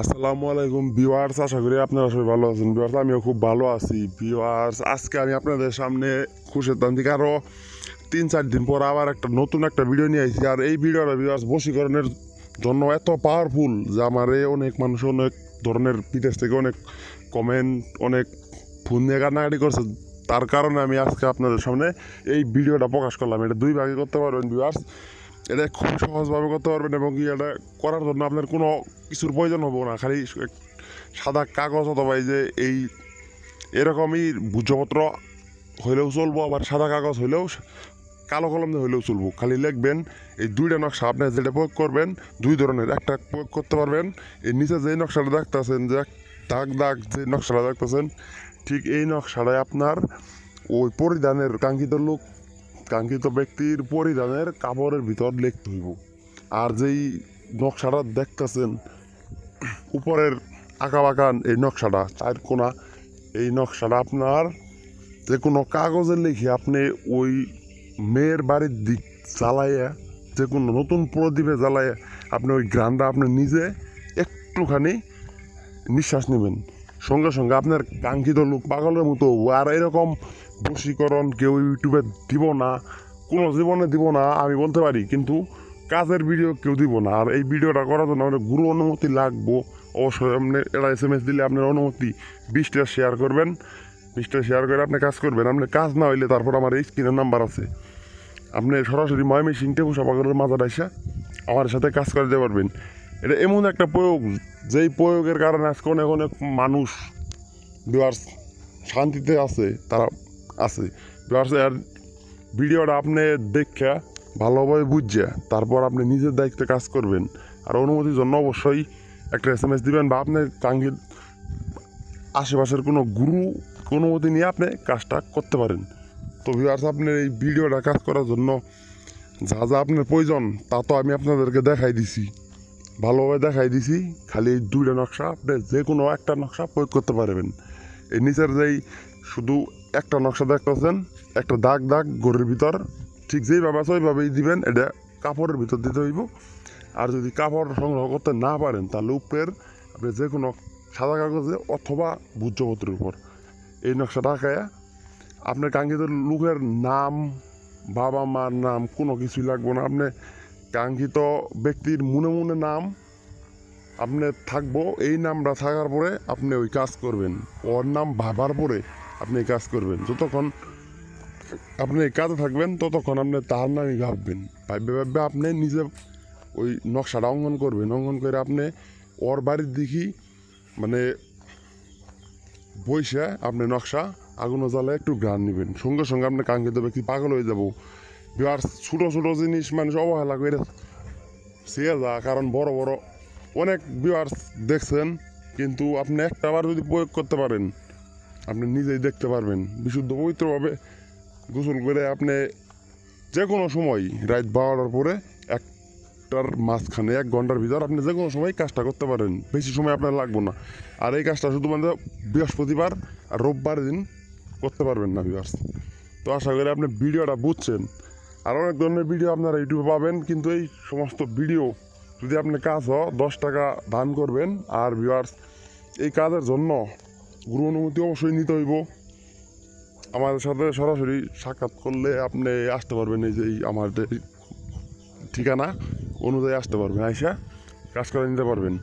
আসসালামু আলাইকুম ভিউয়ার্স, আশা করি আপনারা সবাই ভালো আছেন। ভিউয়ার্স, আমিও খুব ভালো আছি। ভিউয়ার্স, আজকে আমি আপনাদের সামনে খুশের দাম থেকে আরও তিন চার দিন পর আবার একটা নতুন একটা ভিডিও নিয়ে আসছি আর এই ভিডিওটা ভিউয়ার্স, বশীকরণের জন্য এত পাওয়ারফুল যে আমার এই অনেক মানুষ অনেক ধরনের বিদেশ থেকে অনেক কমেন্ট অনেক ফোন নিয়ে কান্নাকাটি করছে। তার কারণে আমি আজকে আপনাদের সামনে এই ভিডিওটা প্রকাশ করলাম। এটা দুই ভাগে করতে পারবেন ভিউয়ার্স। এটা খুব সহজভাবে করতে পারবেন এবং কি এটা করার জন্য আপনার কোনো কিছুর প্রয়োজন হবে না, খালি সাদা কাগজ অথবা এই যে এই এরকমই ভূজ্যপত্র হইলেও চলবো, আবার সাদা কাগজ হইলেও কালো কলম হইলেও চলবো। খালি লিখবেন, এই দুইটা নকশা আপনি যেটা প্রয়োগ করবেন, দুই ধরনের। একটা প্রয়োগ করতে পারবেন এই নিচে যে নকশাটা দেখতেছেন, যে দাগ দাগ যে নকশাটা দেখতেছেন, ঠিক এই নকশাটাই আপনার ওই পরিধানের কাঙ্ক্ষিত লোক কাঙ্ক্ষিত ব্যক্তির পরিধানের কাপড়ের ভিতর লিখতে হইব আর যেই নকশাটা দেখতেছেন, উপরের আঁকা বাঁকান এই নকশাটা চার কোনা, এই নকশাটা আপনার যে কোনো কাগজে লিখে আপনি ওই মেয়ের বাড়ির দিক জ্বালাইয়া, যে কোনো নতুন প্রদীপে জ্বালাইয়া আপনি ওই গ্রানটা আপনি নিজে একটুখানি নিঃশ্বাস নেবেন সঙ্গে সঙ্গে আপনার কাঙ্ক্ষিত লোক পাগলের মতো। আর এরকম বশীকরণ কেউ ইউটিউবে দিব না, কোনো জীবনে দিব না, আমি বলতে পারি, কিন্তু কাজের ভিডিও কেউ দিব না। আর এই ভিডিওটা করার জন্য আমাদের গুরু অনুমতি লাগবো। অবশ্যই আপনি এটা এস এম এস দিলে আপনার অনুমতি, বিশটা শেয়ার করবেন। বিশটা শেয়ার করে আপনি কাজ করবেন। আপনি কাজ না হইলে তারপর আমার এই স্ক্রিনের নাম্বার আছে। আপনি সরাসরি ময়মেসিং টেপুসা পাগলের মাথাটা এসে আমার সাথে কাজ করতে পারবেন। এটা এমন একটা প্রয়োগ, যেই প্রয়োগের কারণে আজকে অনেক অনেক মানুষ ভিউয়ার্স শান্তিতে আছে, তারা আছে। ভিউয়ার্স এর ভিডিওটা আপনি দেখে ভালোভাবে বুঝছে তারপর আপনি নিজের দায়িত্বে কাজ করবেন। আর অনুমতির জন্য অবশ্যই একটা এস এম এস দিবেন বা আপনি কাঙ্ক্ষিত আশেপাশের কোনো গুরু অনুমতি নিয়ে আপনি কাজটা করতে পারেন। তো ভিউয়ার্স আপনার এই ভিডিওটা কাজ করার জন্য যা যা আপনার প্রয়োজন তা তো আমি আপনাদেরকে দেখাই দিছি। ভালোভাবে দেখাই দিছি, খালি এই দুইটা নকশা আপনি যে কোনো একটা নকশা প্রয়োগ করতে পারবেন। এই নিচের যেই শুধু একটা নকশা দেখতেছেন একটা দাগ দাগ গড়ের ভিতর। ঠিক যেইভাবে আছে, ওইভাবেই দিবেন, এটা কাপড়ের ভিতর দিতে হইব। আর যদি কাপড় সংগ্রহ করতে না পারেন, তাহলে উপরের, আপনি যে কোনো সাদা কাগজে অথবা ভূজ্যপত্রের উপর। এই নকশাটা আঁকায়া আপনার কাঙ্ক্ষিত লোকের নাম, বাবা মার নাম, কোনো কিছুই লাগবে না। আপনি কাঙ্ক্ষিত ব্যক্তির মনে মনে নাম, আপনি থাকব, এই নামটা থাকার পরে আপনি ওই কাজ করবেন। ওর নাম ভাবার পরে আপনি কাজ করবেন। যতক্ষণ আপনি কাজে থাকবেন, ততক্ষণ আপনি তার নামই ভাববেন। ভাববে ভাববে আপনি নিজে ওই নকশাটা অঙ্কন করবেন। অঙ্কন করে আপনি ওর বাড়ির দিকেই মানে বইসে আপনি নকশা আগুনে জ্বালে একটু গ্রান নেবেন। সঙ্গে সঙ্গে আপনি কাঙ্ক্ষিত ব্যক্তি পাগল হয়ে যাব। বিহার ছোটো ছোটো জিনিস মানুষ অবহেলা করে সে যা কারণ বড় বড় অনেক বিহার দেখছেন, কিন্তু আপনি একটা বার যদি প্রয়োগ করতে পারেন আপনি নিজেই দেখতে পারবেন। বিশুদ্ধ পবিত্রভাবে গোসল করে আপনি যে কোনো সময় রাত বারোটার পরে একটার মাঝখানে এক ঘণ্টার ভিতর আপনি যে কোনো সময় কাজটা করতে পারেন। বেশি সময় আপনার লাগবে না। আর এই কাজটা শুধুমাত্র বৃহস্পতিবার আর রোববার দিন করতে পারবেন না ভিউয়ার্স তো আশা করি আপনি ভিডিওটা বুঝছেন। আর অনেক ধরনের ভিডিও আপনারা ইউটিউবে পাবেন, কিন্তু এই সমস্ত ভিডিও যদি আপনি কাজ হয় দশ টাকা দান করবেন, আর ভিউয়ার্স এই কাজের জন্য গুরু অনুমতি অবশ্যই নিতে হইব। আমাদের সাথে সরাসরি সাক্ষাৎ করলে আপনি আসতে পারবেন এই যে আমার ঠিকানা, অনুযায়ী আসতে পারবেন। আইসা কাজ করে নিতে পারবেন।